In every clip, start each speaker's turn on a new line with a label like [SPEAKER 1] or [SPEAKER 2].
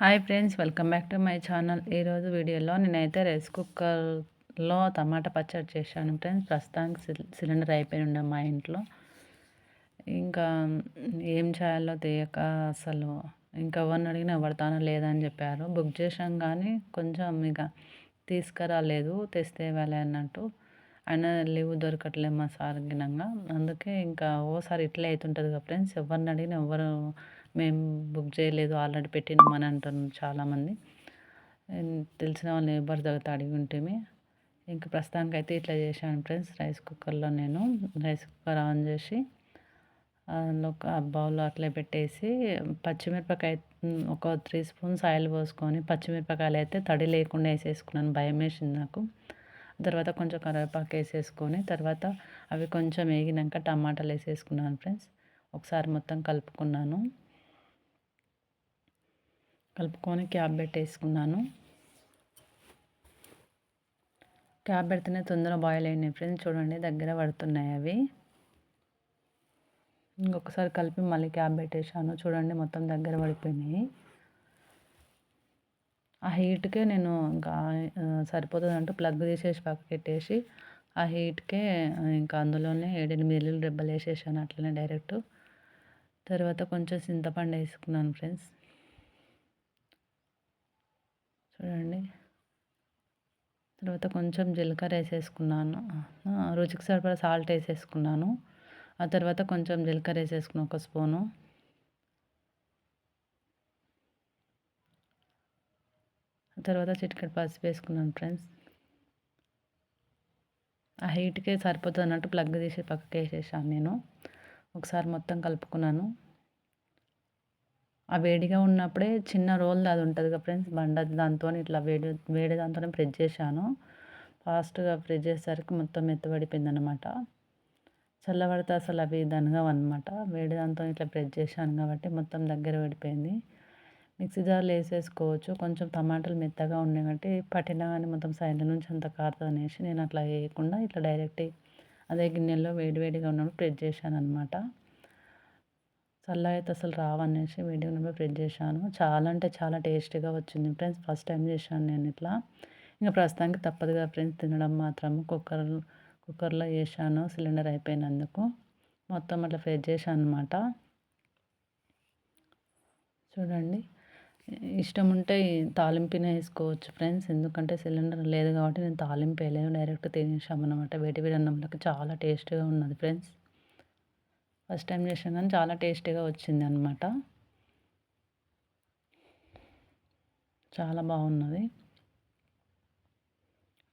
[SPEAKER 1] hi friends welcome back to my channel ఈరోజు వీడియోలో నేనైతే రైస్ కుక్కర్లో టమాటా పచ్చడి చేశాను ఫ్రెండ్స్ ప్రస్తుతానికి సిలిండర్ అయిపోయి ఉండే మా ఇంట్లో ఇంకా ఏం చేయాలో తెలియక అసలు ఇంకా ఎవరిని అడిగినా ఎవరితోనో లేదని చెప్పారు బుక్ చేశాం కానీ కొంచెం ఇక తీసుకురాలేదు తెస్తే ఇవ్వాలి అన్నట్టు అయినా లీవ్ దొరకట్లేదు మా సార్ గినంగా అందుకే ఇంకా ఓసారి ఇట్లే అవుతుంటుంది కదా ఫ్రెండ్స్ ఎవరిని అడిగినా ఎవరు మేము బుక్ చేయలేదు ఆల్రెడీ పెట్టినామని అంటున్నారు చాలామంది తెలిసిన వాళ్ళు ఎవరి దగ్గర అడిగి ఉంటేమి ఇంకా ప్రస్తుతానికి అయితే ఇట్లా చేశాను ఫ్రెండ్స్ రైస్ కుక్కర్లో నేను రైస్ కుక్కర్ ఆన్ చేసి అందులో బౌల్ అట్లే పెట్టేసి పచ్చిమిరపకాయ ఒక త్రీ స్పూన్స్ ఆయిల్ పోసుకొని పచ్చిమిరపకాయలు అయితే తడి లేకుండా వేసేసుకున్నాను భయం వేసింది నాకు తర్వాత కొంచెం కరివేపాకు వేసేసుకొని తర్వాత అవి కొంచెం వేగినాక టమాటాలు వేసేసుకున్నాను ఫ్రెండ్స్ ఒకసారి మొత్తం కలుపుకున్నాను కలుపుకొని క్యాప్ పెట్టేసుకున్నాను క్యాప్ పెడితేనే తొందరగా బాయిల్ అయినాయి ఫ్రెండ్స్ చూడండి దగ్గర పడుతున్నాయి అవి ఇంకొకసారి కలిపి మళ్ళీ క్యాప్ పెట్టేశాను చూడండి మొత్తం దగ్గర పడిపోయినాయి ఆ హీట్కే నేను ఇంకా సరిపోతుందంటూ ప్లగ్ తీసేసి పెట్టేసి ఆ హీట్కే ఇంకా అందులోనే ఏడెనిమిది ఇల్లు డెబ్బలు వేసేసాను అట్లనే డైరెక్ట్ తర్వాత కొంచెం చింతపండు వేసుకున్నాను ఫ్రెండ్స్ చూడండి తర్వాత కొంచెం జీలకర్ర వేసేసుకున్నాను రుచికి సరిపడా సాల్ట్ వేసేసుకున్నాను ఆ తర్వాత కొంచెం జీలకర్ర వేసేసుకున్నాను ఒక స్పూను తర్వాత చిటికెట్ పసుపు వేసుకున్నాను ఫ్రెండ్స్ ఆ హీట్కే సరిపోతుంది అన్నట్టు ప్లగ్ తీసి పక్కకి వేసేసాను నేను ఒకసారి మొత్తం కలుపుకున్నాను ఆ వేడిగా ఉన్నప్పుడే చిన్న రోల్ అది ఉంటుంది కదా ఫ్రెండ్స్ బండ దాంతో ఇట్లా వేడి వేడి దాంతోనే ఫ్రిడ్జ్ చేశాను ఫాస్ట్గా ఫ్రిడ్జ్ చేసేసరికి మొత్తం మెత్తబడిపోయింది అనమాట చల్లబడితే అసలు అవి దనగవు అనమాట వేడి దాంతో ఇట్లా ప్రెస్ చేశాను కాబట్టి మొత్తం దగ్గర పడిపోయింది మిక్సీ జార్లో వేసేసుకోవచ్చు కొంచెం టమాటాలు మెత్తగా ఉన్నాయి కాబట్టి పట్టినా కానీ మొత్తం సైడ్ నుంచి అంత కారుతుంది అనేసి నేను అట్లా వేయకుండా ఇట్లా డైరెక్ట్ అదే గిన్నెలో వేడివేడిగా ఉన్నప్పుడు ఫ్రిడ్జ్ చేశాను అనమాట చల్లగా అయితే అసలు రావనేసి వేడిగా ఉన్నప్పుడు ఫ్రిడ్జ్ చేశాను చాలా అంటే చాలా టేస్టీగా వచ్చింది ఫ్రెండ్స్ ఫస్ట్ టైం చేశాను నేను ఇట్లా ఇంకా ప్రస్తుతానికి తప్పదుగా ఫ్రెండ్స్ తినడం మాత్రం కుక్కర్ కుక్కర్లో వేసాను సిలిండర్ అయిపోయినందుకు మొత్తం అట్లా ఫ్రెష్ చేశాను అనమాట చూడండి ఇష్టం ఉంటే తాలింపునే వేసుకోవచ్చు ఫ్రెండ్స్ ఎందుకంటే సిలిండర్ లేదు కాబట్టి నేను తాలింపు వేయలేదు డైరెక్ట్ తినేసామన్నమాట వేటి వేడి అన్నంలోకి చాలా టేస్ట్గా ఉన్నది ఫ్రెండ్స్ ఫస్ట్ టైం చేసాం కానీ చాలా టేస్టీగా వచ్చింది అనమాట చాలా బాగున్నది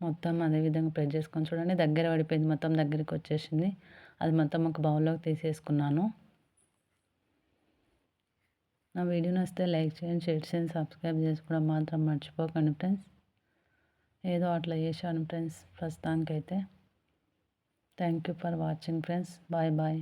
[SPEAKER 1] మొత్తం అదే విధంగా ప్రెస్ చేసుకొని చూడండి దగ్గర పడిపోయింది మొత్తం దగ్గరికి వచ్చేసింది అది మొత్తం ఒక బౌల్లోకి తీసేసుకున్నాను నా వీడియో నచ్చితే లైక్ చేయండి షేర్ చేయండి సబ్స్క్రైబ్ చేసుకోవడం మాత్రం మర్చిపోకండి ఫ్రెండ్స్ ఏదో అట్లా చేశాను ఫ్రెండ్స్ ప్రస్తుతానికైతే thank you for watching friends bye bye